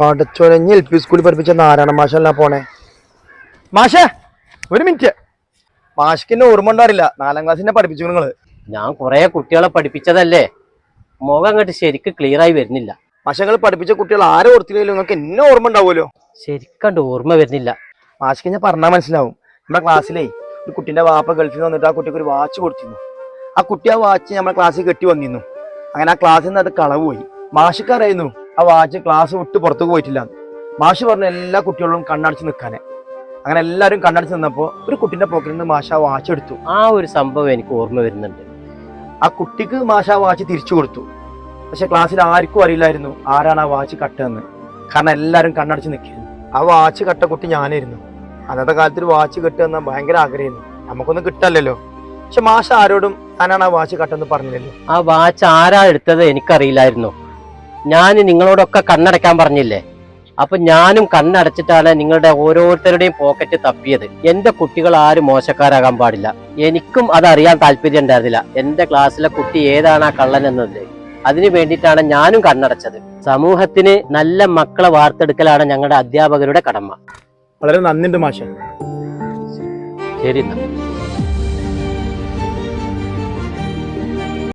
പടച്ചോനെ L P സ്കൂളിൽ പഠിപ്പിച്ച നാരായണ മാഷല്ല പോണേ? മാഷേ ഒരു മിനിറ്റ്. മാഷ്ക്ക് എന്നെ ഓർമ്മ ഉണ്ടാവില്ല. നാലാം ക്ലാസ്സിന്റെ പഠിപ്പിച്ചു നിങ്ങൾ. ഞാൻ കുറെ കുട്ടികളെ പഠിപ്പിച്ചതല്ലേ? മുഖം അങ്ങോട്ട് ശരിക്ക് ക്ലിയർ ആയി വരുന്നില്ല. മാഷങ്ങൾ പഠിപ്പിച്ച കുട്ടികൾ ആരെ ഓർത്തില്ലല്ലോ നിങ്ങൾക്ക് എന്നെ ഓർമ്മ ഉണ്ടാവുമല്ലോ. ശരിക്കണ്ട് ഓർമ്മ വരുന്നില്ല. മാഷ്ക്ക് ഞാൻ പറഞ്ഞാൽ മനസ്സിലാവും. നമ്മുടെ ക്ലാസ്സിലേ ഒരു കുട്ടിന്റെ വാപ്പ ഗൾഫിൽ നിന്ന് വന്നിട്ട് ആ കുട്ടിക്ക് ഒരു വാച്ച് കൊടുത്തിരുന്നു. ആ കുട്ടി ആ വാച്ച് നമ്മുടെ ക്ലാസ്സിൽ കെട്ടി വന്നിരുന്നു. അങ്ങനെ ആ ക്ലാസ്സിൽ നിന്ന് അത് കളവ് പോയി. മാഷിക്ക് അറിയുന്നു ആ വാച്ച് ക്ലാസ് വിട്ട് പുറത്തേക്ക് പോയിട്ടില്ല. മാഷ് പറഞ്ഞ എല്ലാ കുട്ടികളും കണ്ണടച്ച് നിൽക്കാനെ അങ്ങനെ എല്ലാവരും കണ്ണടച്ച് നിന്നപ്പോൾ ഒരു കുട്ടിന്റെ പോക്കറ്റിൽ നിന്ന് മാഷ ആ വാച്ച് എടുത്തു. ആ ഒരു സംഭവം എനിക്ക് ഓർമ്മ വരുന്നുണ്ട്. ആ കുട്ടിക്ക് മാഷ ആ വാച്ച് തിരിച്ചു കൊടുത്തു. പക്ഷെ ക്ലാസ്സിൽ ആർക്കും അറിയില്ലായിരുന്നു ആരാണ് ആ വാച്ച് കട്ടതെന്ന്. കാരണം എല്ലാവരും കണ്ണടച്ച് നിൽക്കുന്നു ആ വാച്ച് കട്ട കുട്ടി ഞാനായിരുന്നു. അന്നത്തെ കാലത്ത് ഒരു വാച്ച് കിട്ടുക ഭയങ്കര ആഗ്രഹമായിരുന്നു. നമുക്കൊന്നും കിട്ടല്ലല്ലോ. പക്ഷെ മാഷ ആരോടും താനാണ് ആ വാച്ച് കട്ടെന്ന് പറഞ്ഞില്ലല്ലോ. ആ വാച്ച് ആരാ എടുത്തത് എനിക്കറിയില്ലായിരുന്നു. ഞാൻ നിങ്ങളോടൊക്കെ കണ്ണടയ്ക്കാൻ പറഞ്ഞില്ലേ? അപ്പൊ ഞാനും കണ്ണടച്ചിട്ടാണ് നിങ്ങളുടെ ഓരോരുത്തരുടെയും പോക്കറ്റ് തപ്പിയത്. എന്റെ കുട്ടികൾ ആരും മോശക്കാരാകാൻ പാടില്ല. എനിക്കും അതറിയാൻ താല്പര്യം ഉണ്ടായിരുന്നില്ല. എന്റെ ക്ലാസ്സിലെ കുട്ടി ഏതാണ് ആ കള്ളൻ എന്നത്? അതിനു വേണ്ടിയിട്ടാണ് ഞാനും കണ്ണടച്ചത്. സമൂഹത്തിന് നല്ല മക്കളെ വാർത്തെടുക്കലാണ് ഞങ്ങളുടെ അധ്യാപകരുടെ കടമ. വളരെ നന്ദിയുണ്ട് മാഷ. ശരി എന്നാ.